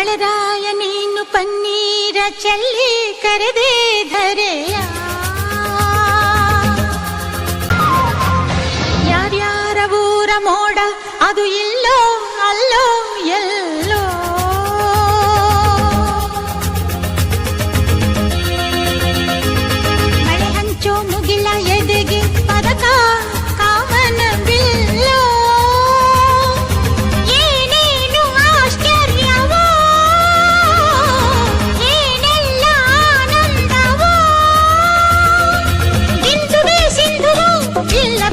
ಮಳೆದಾಯ ನೀನು ಪನ್ನೀರ ಚೆಲ್ಲಿ ಕರೆದೆ ಧರೆಯ. ಯಾರ್ಯಾರ ಊರ ಮೋಡ ಅದು ಇಲ್ಲೋ